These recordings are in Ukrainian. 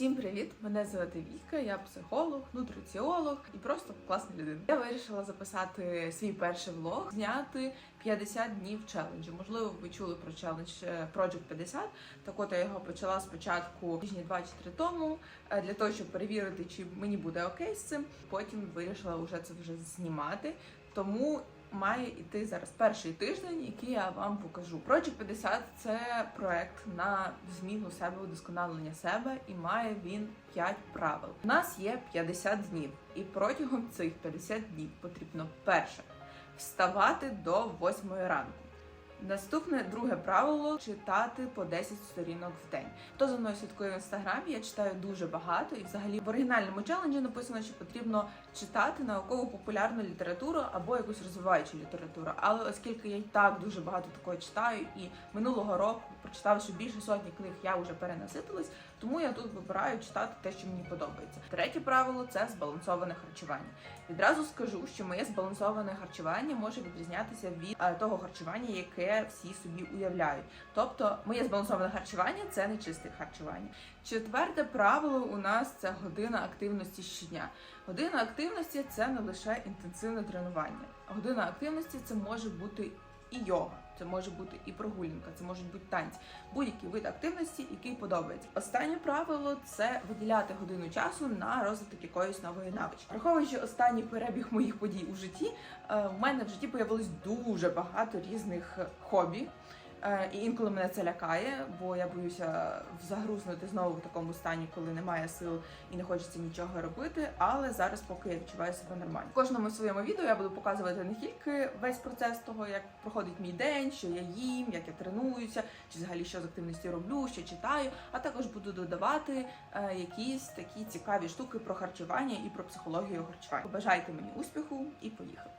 Всім привіт! Мене звати Віка, я психолог, нутриціолог і просто класна людина. Я вирішила записати свій перший влог, зняти 50 днів челенджу. Можливо, ви чули про челендж е, Project 50. Так от я його почала спочатку тижні 2 чи 3 тому е, для того, щоб перевірити, чи мені буде окей з цим. Потім вирішила вже це вже знімати. Тому має іти зараз перший тиждень, який я вам покажу. Project 50 – це проект на зміну себе, удосконалення себе, і має він 5 правил. У нас є 50 днів, і протягом цих 50 днів потрібно перше вставати до 8 ранку. Наступне друге правило читати по 10 сторінок в день. Хто за мною слідкує в інстаграмі, я читаю дуже багато, і взагалі в оригінальному челенджі написано, що потрібно читати науково-популярну літературу або якусь розвиваючу літературу. Але оскільки я й так дуже багато такого читаю, і минулого року прочитавши більше сотні книг, я вже перенаситилась, тому я тут вибираю читати те, що мені подобається. Третє правило це збалансоване харчування. Відразу скажу, що моє збалансоване харчування може відрізнятися від е, того харчування, яке всі собі уявляють. Тобто, моє збалансоване харчування це не чисте харчування. Четверте правило у нас це година активності щодня. Година активності це не лише інтенсивне тренування. Година активності це може бути і йога, це може бути і прогулянка, це можуть бути танці, будь-який вид активності, який подобається. Останнє правило це виділяти годину часу на розвиток якоїсь нової навички. Враховуючи останній перебіг моїх подій у житті, е, в мене в житті появилось дуже багато різних хобі. Е, І інколи мене це лякає, бо я боюся загрузнути знову в такому стані, коли немає сил і не хочеться нічого робити. Але зараз, поки я відчуваю себе нормально. В кожному своєму відео я буду показувати не тільки весь процес того, як проходить мій день, що я їм, як я тренуюся, чи взагалі що з активності роблю, що читаю, а також буду додавати е, якісь такі цікаві штуки про харчування і про психологію харчування. Побажайте мені успіху і поїхали.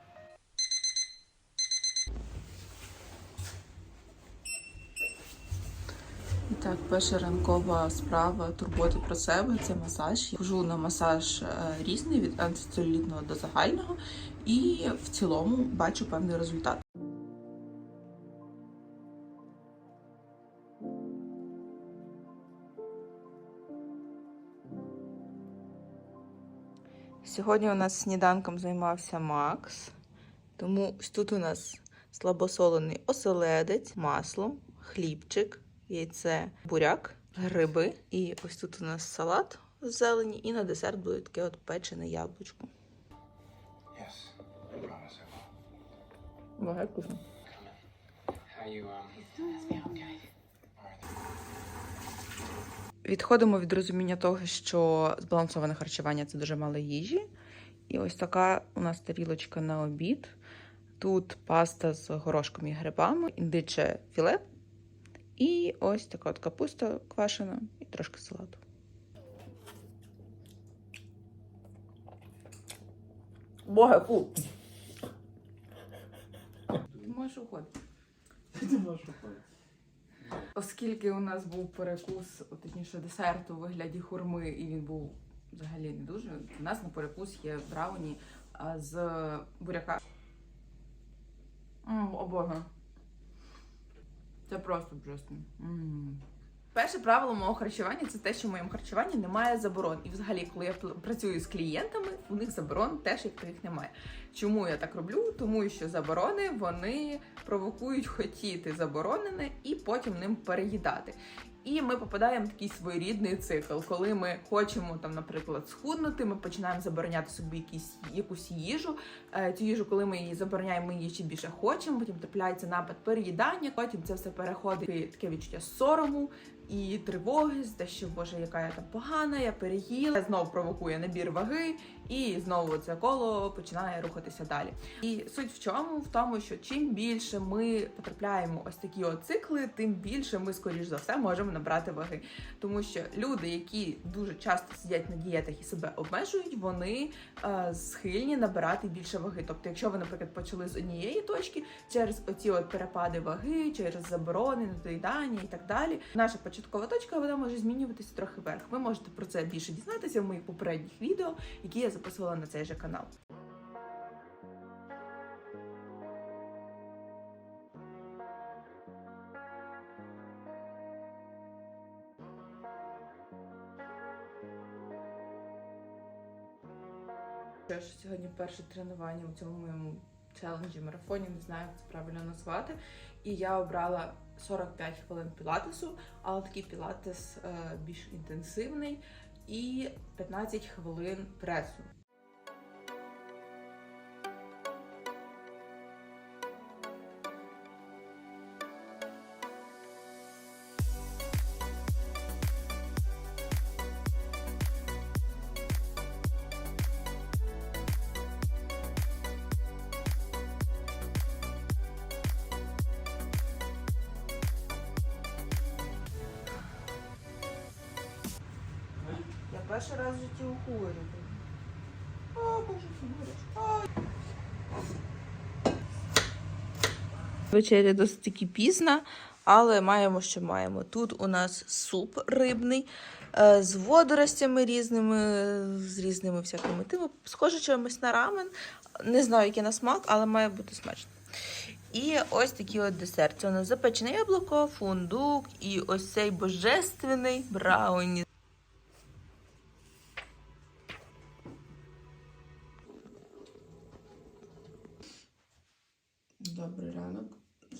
Так, перша ранкова справа турботи про себе це масаж. Я хожу на масаж е, різний від антицелюлітного до загального, і в цілому бачу певний результат. Сьогодні у нас сніданком займався Макс, тому тут у нас слабосолений оселедець, масло, хлібчик, яйце, буряк, гриби. І ось тут у нас салат з зелені, і на десерт буде таке от печене яблучко. Багато вкусно. Um? Відходимо від розуміння того, що збалансоване харчування це дуже мало їжі. І ось така у нас тарілочка на обід. Тут паста з горошком і грибами, індиче філе. І ось така от капуста квашена і трошки салату. Боге, фу. Ти можеш уходити. Ти можеш уходити. Оскільки у нас був перекус, точніше десерт у вигляді хурми, і він був взагалі не дуже. У нас на перекус є брауні з буряка. М, О боже. Це просто просто. Перше правило мого харчування це те, що в моєму харчуванні немає заборон. І взагалі, коли я працюю з клієнтами, у них заборон теж як таких немає. Чому я так роблю? Тому що заборони вони провокують хотіти заборонене і потім ним переїдати. І ми попадаємо в такий своєрідний цикл, коли ми хочемо там, наприклад, схуднути, ми починаємо забороняти собі якісь якусь їжу. Е, Цю їжу, коли ми її забороняємо, ми її ще більше хочемо. Потім трапляється напад переїдання. Потім це все переходить таке відчуття сорому і тривоги, те, що боже, яка я там погана, я переїла. Знову провокує набір ваги, і знову це коло починає рухатися далі. І суть в чому? В тому, що чим більше ми потрапляємо ось такі от цикли, тим більше ми, скоріш за все, можемо набрати ваги. Тому що люди, які дуже часто сидять на дієтах і себе обмежують, вони е, схильні набирати більше ваги. Тобто, якщо ви, наприклад, почали з однієї точки, через оці от перепади ваги, через заборони, недоїдання і так далі, наша початкова початкова точка, вона може змінюватися трохи вверх. Ви можете про це більше дізнатися в моїх попередніх відео, які я записувала на цей же канал. Що сьогодні перше тренування у цьому моєму челенджі марафоні, не знаю, як це правильно назвати. І я обрала 45 хвилин пілатесу, але такий пілатес е, більш інтенсивний, і 15 хвилин пресу. Перший раз в житті укули робила. О, боже, Фігуриш. Вечеря досить таки пізна, але маємо, що маємо. Тут у нас суп рибний е, з водоростями різними, з різними всякими тими. Схоже чимось на рамен. Не знаю, який на смак, але має бути смачно. І ось такий от десерт. Це у нас запечене яблуко, фундук і ось цей божественний брауні.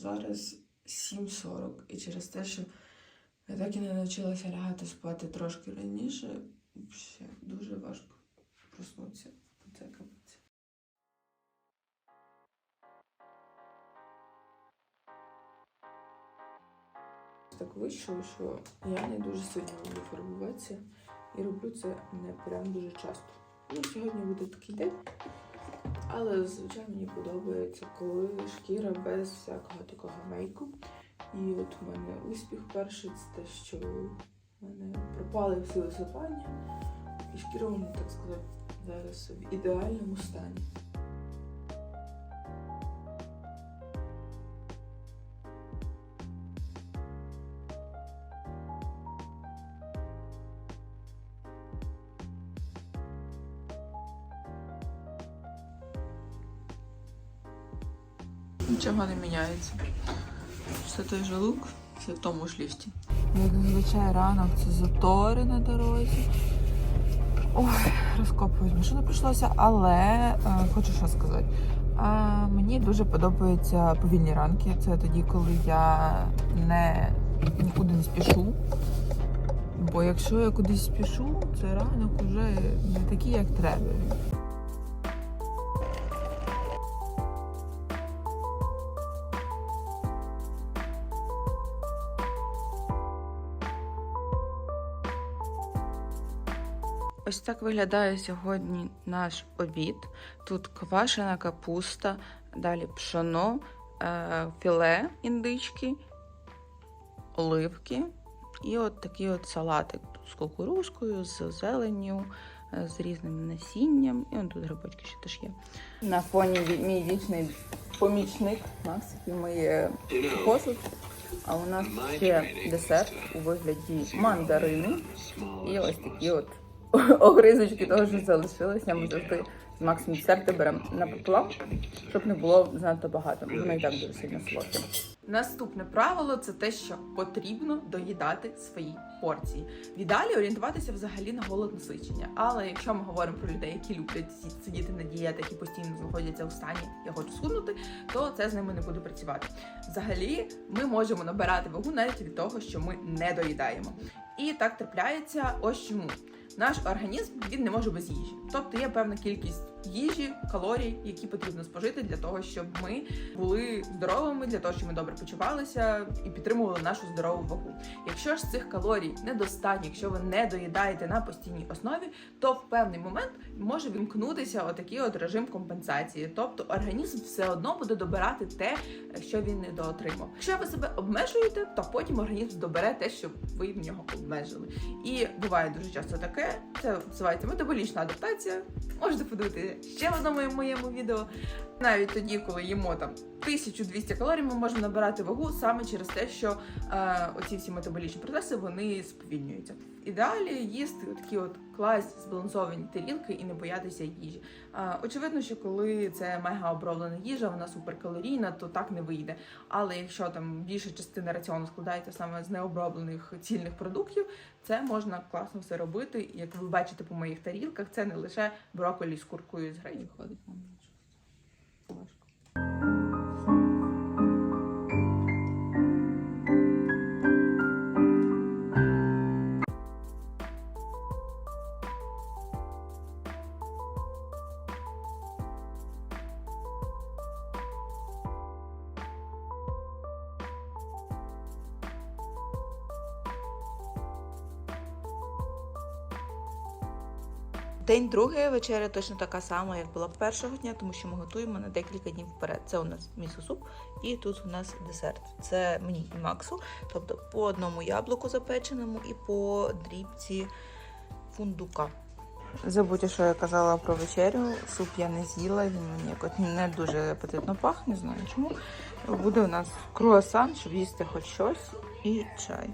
Зараз 7.40 і через те, що я так і не навчилася лягати спати трошки раніше, ще дуже важко проснутися. Це капець. Так вийшло, що я не дуже сильно люблю фарбуватися і роблю це не прям дуже часто. Ну, сьогодні буде такий день. Але звичайно мені подобається, коли шкіра без всякого такого мейку. І от у мене успіх перший це те, що в мене пропали всі висипання, і шкіра у так сказати, зараз в ідеальному стані. Нічого не міняється. Все той же лук, все в тому ж ліфті. Як зазвичай ранок це затори на дорозі. Ой, розкопують машину прийшлося, але е, хочу що сказати. Е, мені дуже подобаються повільні ранки. Це тоді, коли я не нікуди не спішу. Бо якщо я кудись спішу, це ранок уже не такий, як треба. Так виглядає сьогодні наш обід. Тут квашена капуста, далі пшоно, е, філе індички, оливки і от такий от салатик з кукурузкою, з зеленню, е, з різним насінням. І от тут грибочки ще теж є. На фоні мій вічний помічник Макс, який миє посуд. А у нас ще десерт у вигляді мандарини. І ось такі от огризочки того, що залишилося. Ми завжди з Максом десерти беремо напополам, щоб не було занадто багато. Воно і так дуже сильно солодке. Наступне правило це те, що потрібно доїдати свої порції. В ідеалі орієнтуватися взагалі на голод насичення. Але якщо ми говоримо про людей, які люблять сидіти на дієтах і постійно знаходяться у стані я хочу схуднути, то це з ними не буде працювати. Взагалі, ми можемо набирати вагу навіть від того, що ми не доїдаємо. І так трапляється ось чому. Наш організм він не може без їжі. Тобто є певна кількість їжі, калорій, які потрібно спожити для того, щоб ми були здоровими, для того, щоб ми добре почувалися і підтримували нашу здорову вагу. Якщо ж цих калорій недостатньо, якщо ви не доїдаєте на постійній основі, то в певний момент може вімкнутися отакий от режим компенсації. Тобто організм все одно буде добирати те, що він не доотримав. Якщо ви себе обмежуєте, то потім організм добере те, що ви в нього обмежили. І буває дуже часто таке. Це називається метаболічна адаптація. Можете подивитися ще в одному моєму відео. Навіть тоді, коли їмо там 1200 калорій, ми можемо набирати вагу саме через те, що е, оці всі метаболічні процеси вони сповільнюються. Ідеалі їсти такі от класні збалансовані тарілки і не боятися їжі. Очевидно, що коли це мега оброблена їжа, вона суперкалорійна, то так не вийде. Але якщо там більша частина раціону складається саме з необроблених цільних продуктів, це можна класно все робити. Як ви бачите по моїх тарілках, це не лише брокколі з куркою з гречі. Ходить Другий вечеря точно така сама, як була першого дня, тому що ми готуємо на декілька днів вперед. Це у нас місо-суп, і тут у нас десерт. Це мені і Максу, тобто по одному яблуку запеченому і по дрібці фундука. Забудьте, що я казала про вечерю. Суп я не з'їла, він мені якось не дуже апетитно пахне, не знаю чому. Буде у нас круасан, щоб їсти хоч щось, і чай.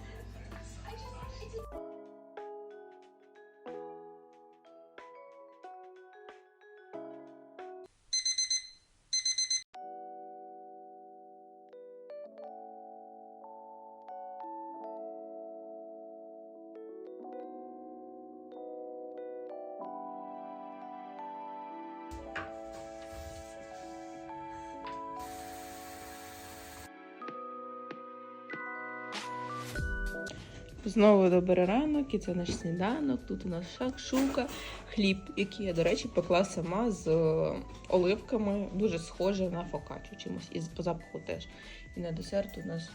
Знову добрий ранок, і це наш сніданок. Тут у нас шакшука, хліб, який я, до речі, пекла сама з е, оливками, дуже схоже на фокачу чимось, і по запаху теж. І на десерт у нас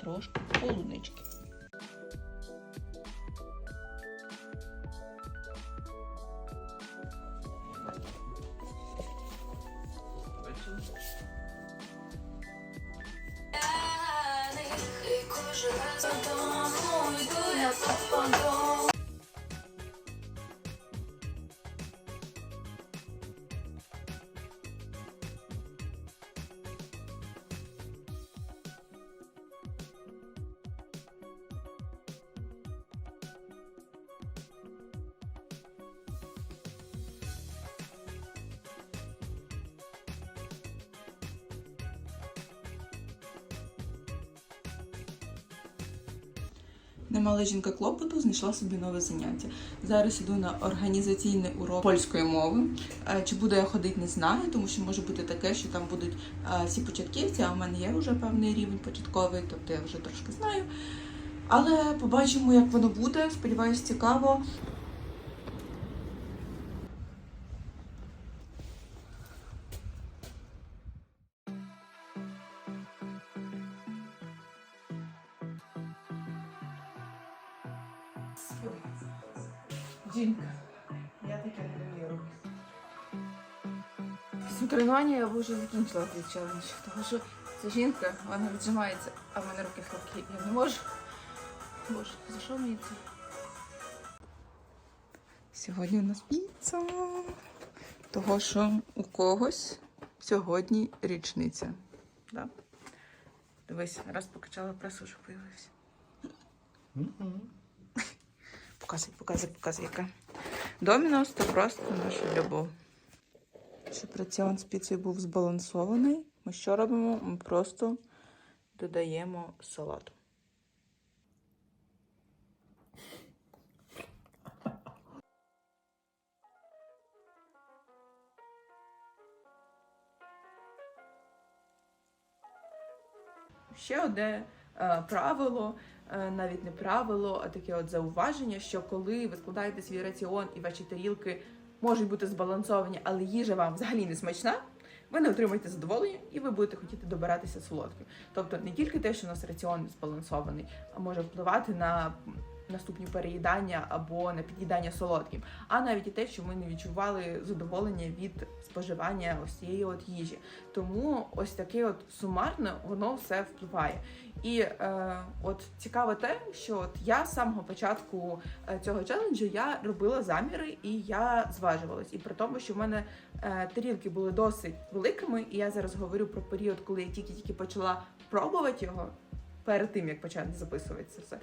трошки полунички. Немала жінка клопоту знайшла собі нове заняття. Зараз іду на організаційний урок польської мови. Е, Чи буду я ходити, не знаю, тому що може бути таке, що там будуть е, всі початківці, а в мене є вже певний рівень початковий, тобто я вже трошки знаю. Але побачимо, як воно буде. Сподіваюсь, цікаво. Вже закінчила цей челендж, тому що ця жінка, вона віджимається, а в мене руки хлопкі. Я не можу. Боже, за що мені це? Сьогодні у нас піца. Того, що у когось сьогодні річниця. Да? Дивись, раз покачала пресу, що появився. Показуй, показуй, показуй, яка. Домінос це просто наша любов. Щоб раціон з піцею був збалансований, ми що робимо? Ми просто додаємо салат. Ще одне е, правило, е, навіть не правило, а таке от зауваження, що коли ви складаєте свій раціон і ваші тарілки можуть бути збалансовані, але їжа вам взагалі не смачна, ви не отримаєте задоволення і ви будете хотіти добиратися солодким. Тобто не тільки те, що у нас раціон збалансований, а може впливати на наступні переїдання або на під'їдання солодким, а навіть і те, що ми не відчували задоволення від споживання ось цієї от їжі. Тому ось таке от сумарно воно все впливає. І е, от цікаве те, що от я з самого початку е, цього челенджу я робила заміри і я зважувалась. І при тому, що в мене е, тарілки були досить великими, і я зараз говорю про період, коли я тільки-тільки почала пробувати його. Перед тим як почати записувати це все.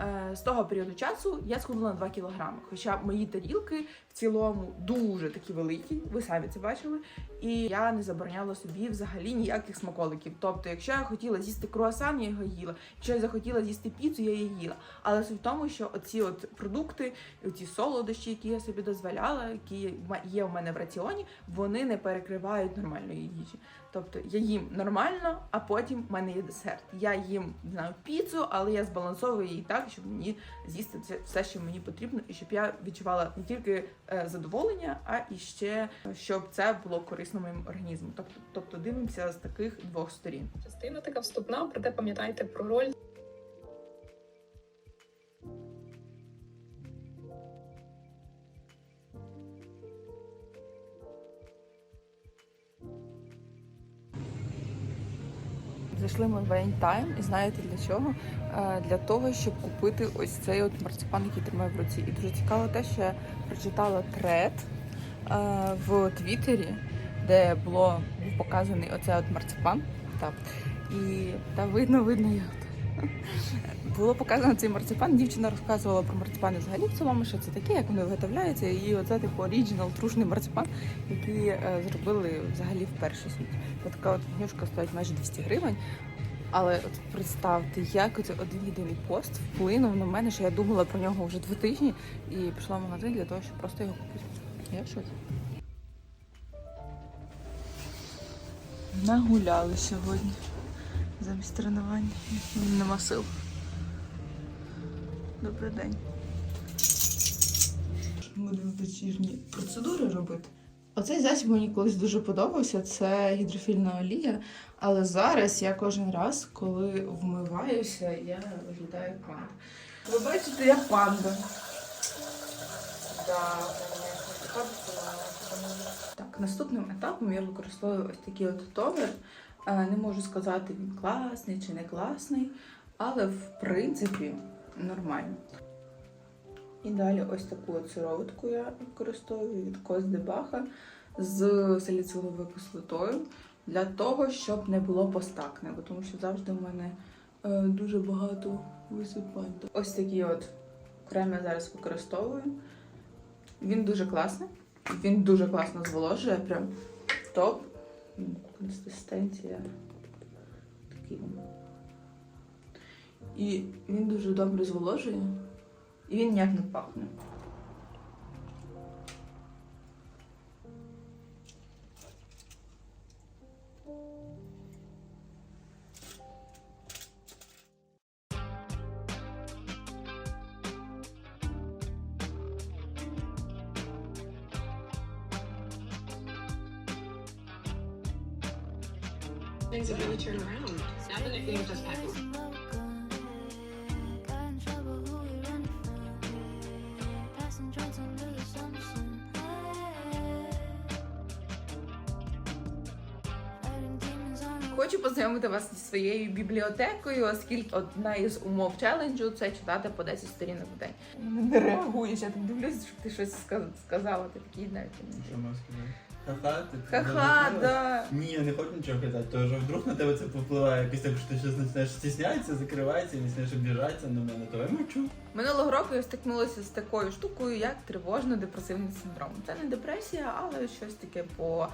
Е, З того періоду часу я схудла на 2 кілограми. Хоча мої тарілки в цілому дуже такі великі, ви самі це бачили. І я не забороняла собі взагалі ніяких смаколиків. Тобто, якщо я хотіла з'їсти круасан, я його їла. Якщо я захотіла з'їсти піцу, я її їла. Але суть в тому, що оці от продукти, оці солодощі, які я собі дозволяла, які є в мене в раціоні, вони не перекривають нормальної їжі. Тобто я їм нормально, а потім в мене є десерт. Я їм не знаю піцу, але я збалансовую її так, щоб мені з'їсти це все, що мені потрібно, і щоб я відчувала не тільки е, задоволення, а і ще щоб це було корисно моєму організму. Тобто, тобто дивимося з таких двох сторін. Частина така вступна, проте пам'ятайте про роль Зайшли ми в Time і знаєте для чого? Е, Для того, щоб купити ось цей от марципан, який тримаю в руці. І дуже цікаво те, що я прочитала тред е, в Твіттері, де було був показаний оцей от марципан. Так. І та видно, видно його. Було показано цей марципан. Дівчина розказувала про марципани взагалі в цілому, що це таке, як вони виготовляються. І оце типу оріджинал, трушний марципан, який е, зробили взагалі вперше світі. Така от гнюшка стоїть майже 200 гривень. Але от представте, як оце один єдиний пост вплинув на мене, що я думала про нього вже два тижні і пішла в магазин для того, щоб просто його купити. Я шоці. Нагуляли сьогодні замість тренування. Нема сил. Добрий день. Будемо вечірні процедури робити. Оцей засіб мені колись дуже подобався. Це гідрофільна олія. Але зараз я кожен раз, коли вмиваюся, я виглядаю панда. Ви бачите, я панда. Так, наступним етапом я використовую ось такий от тонер. Е, Не можу сказати, він класний чи не класний, але в принципі нормально. І далі ось таку от сироватку я використовую від Коздебаха з саліциловою кислотою для того, щоб не було постакне, бо тому що завжди в мене е, дуже багато висипань. Ось такий от крем я зараз використовую. Він дуже класний, він дуже класно зволожує, прям топ. Консистенція такий. І він дуже добре зволожує. І він ніяк не пахне. Бібліотекою, оскільки одна із умов челенджу це читати по 10 сторінок в день. Не реагуєш, я так дивлюсь, щоб ти щось сказала. Ти такий навіть. Що можна сказати? Ха-ха, ти Ха-ха, не да. Ні, я не хочу нічого казати, тому що вдруг на тебе це попливає якось так, що ти щось починаєш стіснятися, закривається, і починаєш обіжатися на мене, то я мовчу. Минулого року я стикнулася з такою штукою, як тривожно-депресивний синдром. Це не депресія, але щось таке по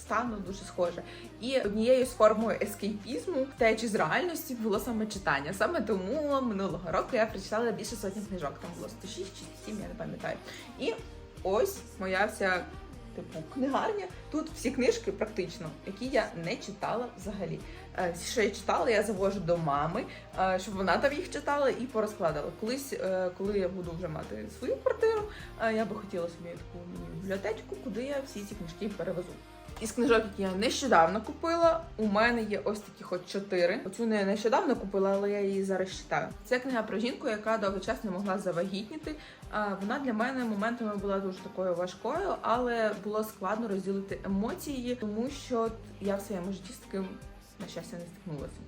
стану дуже схоже. І однією з формою ескейпізму, втечі з реальності, було саме читання. Саме тому минулого року я прочитала більше сотні книжок. Там було 106 чи 7, я не пам'ятаю. І ось моя вся. Типу книгарня. Тут всі книжки практично, які я не читала взагалі. Е, що я читала, я завожу до мами, е, щоб вона там їх читала і порозкладала. Колись, е, коли я буду вже мати свою квартиру, я би хотіла собі таку бібліотечку, куди я всі ці книжки перевезу. Із книжок, які я нещодавно купила, у мене є ось такі хоч чотири. Оцю не нещодавно купила, але я її зараз читаю. Це книга про жінку, яка довгий час не могла завагітніти. Вона для мене моментами була дуже такою важкою, але було складно розділити емоції, тому що я в своєму житті з таким на щастя не стикнулася.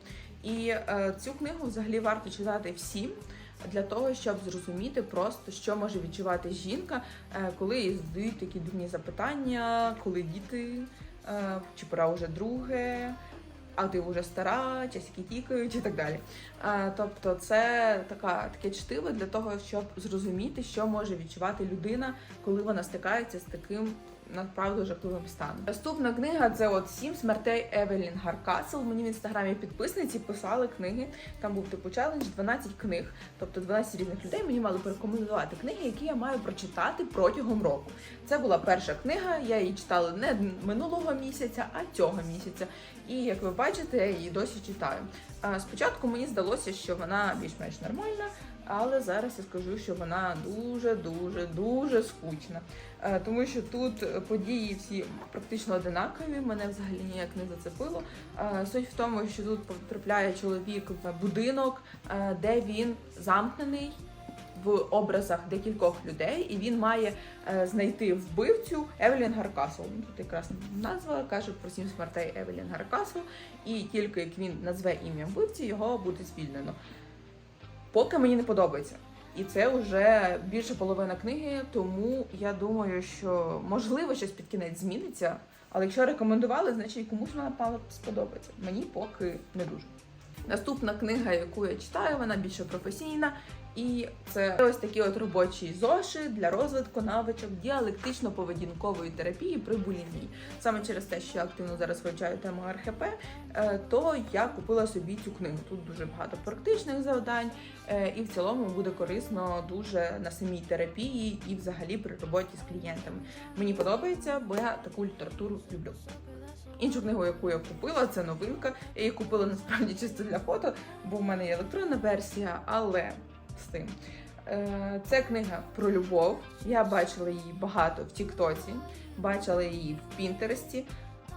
І е, цю книгу взагалі варто читати всім. Для того щоб зрозуміти просто, що може відчувати жінка, е, коли їй задають такі дурні запитання, коли діти, е, чи пора вже друге, а ти вже стара, часики тікають і так далі. Е, Тобто, це така таке чтиво для того, щоб зрозуміти, що може відчувати людина, коли вона стикається з таким направду жахливим станом. Наступна книга це от сім смертей Евелін Гаркасл. Мені в інстаграмі підписниці писали книги. Там був типу челендж 12 книг. Тобто 12 різних людей мені мали порекомендувати книги, які я маю прочитати протягом року. Це була перша книга. Я її читала не минулого місяця, а цього місяця. І як ви бачите, я її досі читаю. Спочатку мені здалося, що вона більш-менш нормальна, але зараз я скажу, що вона дуже, дуже, скучна. Е, Тому що тут події всі практично одинакові. Мене взагалі ніяк не зацепило. Е, Суть в тому, що тут потрапляє чоловік в будинок, е, де він замкнений. В образах декількох людей, і він має знайти вбивцю Евелін Гаркасл. Ну, Тут якраз назва каже про сім смертей Евелін Гаркасл, і тільки як він назве ім'я вбивці, його буде звільнено. Поки мені не подобається. І це вже більше половина книги, тому я думаю, що можливо щось під кінець зміниться. Але якщо рекомендували, значить комусь вона пала сподобається. Мені поки не дуже. Наступна книга, яку я читаю, вона більше професійна. І це ось такий от робочий зошит для розвитку навичок діалектично-поведінкової терапії при булімії. Саме через те, що я активно зараз вивчаю тему РХП, е, то я купила собі цю книгу. Тут дуже багато практичних завдань, е, і в цілому буде корисно дуже на самій терапії і взагалі при роботі з клієнтами. Мені подобається, бо я таку літературу люблю. Іншу книгу, яку я купила, це новинка. Я її купила насправді чисто для фото, бо в мене є електронна версія, але з тим. Е, Це книга про любов. Я бачила її багато в Тіктоці, бачила її в Пінтересті.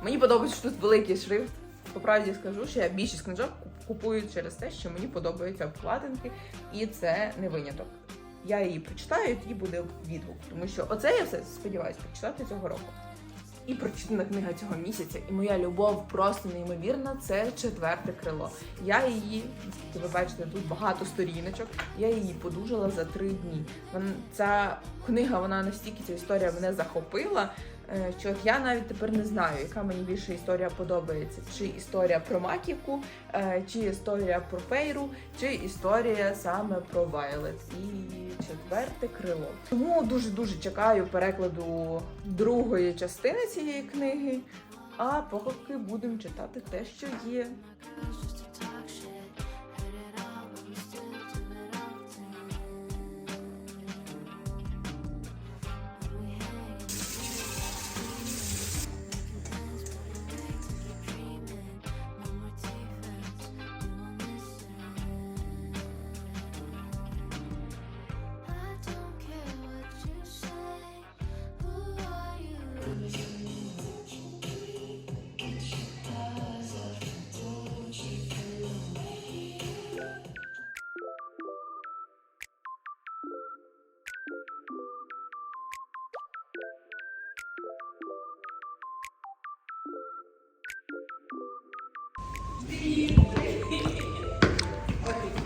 Мені подобається, що тут великий шрифт. По правді скажу, що я більшість книжок купую через те, що мені подобаються обкладинки, і це не виняток. Я її прочитаю, і буде відгук. Тому що оце я все сподіваюся прочитати цього року. І прочитана книга цього місяця, і моя любов просто неймовірна. Це четверте крило. Я її, ви бачите, тут багато сторіночок. Я її подужала за три дні. Вона Ця книга, вона настільки ця історія мене захопила. Е, Що я навіть тепер не знаю, яка мені більше історія подобається: чи історія про маківку, е, чи історія про фейру, чи історія саме про Вайлет і четверте крило. Тому дуже дуже чекаю перекладу другої частини цієї книги. А поки будемо читати те, що є.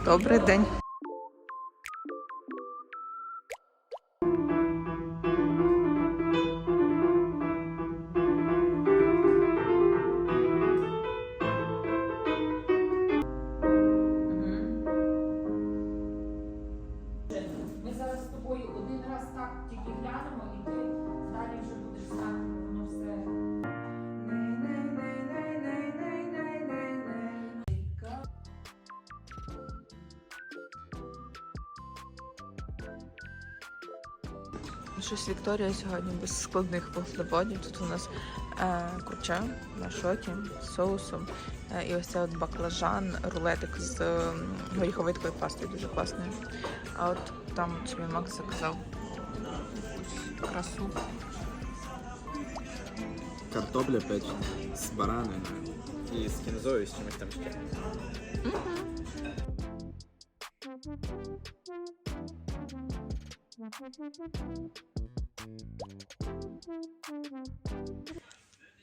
Добрий день. Щось Вікторія сьогодні без складних вуглеводів. Тут у нас е, курча на шоті з соусом. Е, і ось це от баклажан, рулетик з е, горіховидкою пастою, дуже класною. А от там собі Макс заказав якусь красу. Картопля печена з бараниною і з кінзою, з чимось там ще.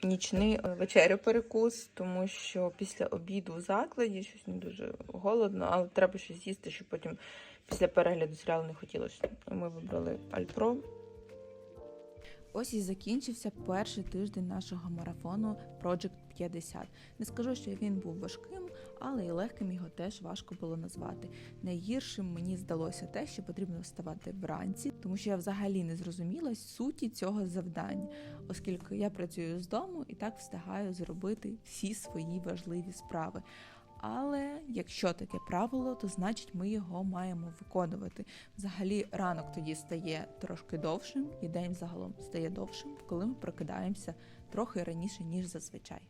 Нічний е, вечерю перекус, тому що після обіду в закладі щось не дуже голодно, але треба щось їсти, щоб потім після перегляду серіалу не хотілося. Ми вибрали Альпро. Ось і закінчився перший тиждень нашого марафону Project 50. Не скажу, що він був важким, але і легким його теж важко було назвати. Найгіршим мені здалося те, що потрібно вставати вранці, тому що я взагалі не зрозуміла суті цього завдання, оскільки я працюю з дому і так встигаю зробити всі свої важливі справи. Але якщо таке правило, то значить ми його маємо виконувати. Взагалі, ранок тоді стає трошки довшим, і день загалом стає довшим, коли ми прокидаємося трохи раніше, ніж зазвичай.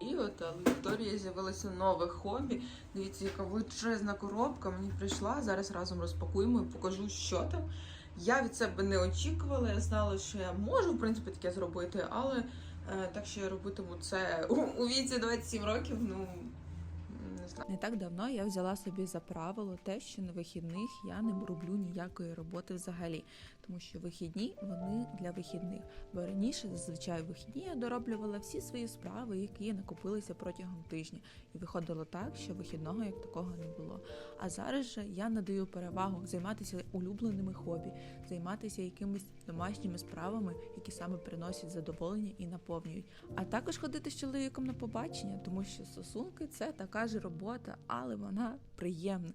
І от у Вікторії з'явилося нове хобі. Дивіться, яка величезна коробка мені прийшла. Зараз разом розпакуємо і покажу, що там. Я від себе не очікувала. Я знала, що я можу в принципі таке зробити, але е, так що я робитиму це у, у віці 27 років, ну не знаю. Не так давно я взяла собі за правило те, що на вихідних я не роблю ніякої роботи взагалі, тому що вихідні вони для вихідних. Бо раніше зазвичай вихідні я дороблювала всі свої справи, які накопилися протягом тижня, і виходило так, що вихідного як такого не було. А зараз же я надаю перевагу займатися улюбленими хобі, займатися якимись домашніми справами, які саме приносять задоволення і наповнюють. А також ходити з чоловіком на побачення, тому що стосунки це така ж робота, але вона приємна.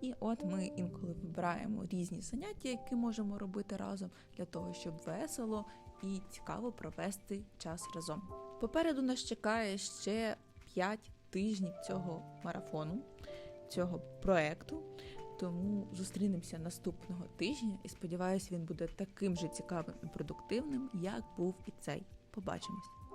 І от ми інколи вибираємо різні заняття, які можемо робити разом для того, щоб весело і цікаво провести час разом. Попереду нас чекає ще 5 тижнів цього марафону, цього проекту. Тому зустрінемося наступного тижня і сподіваюся, він буде таким же цікавим і продуктивним, як був і цей. Побачимось!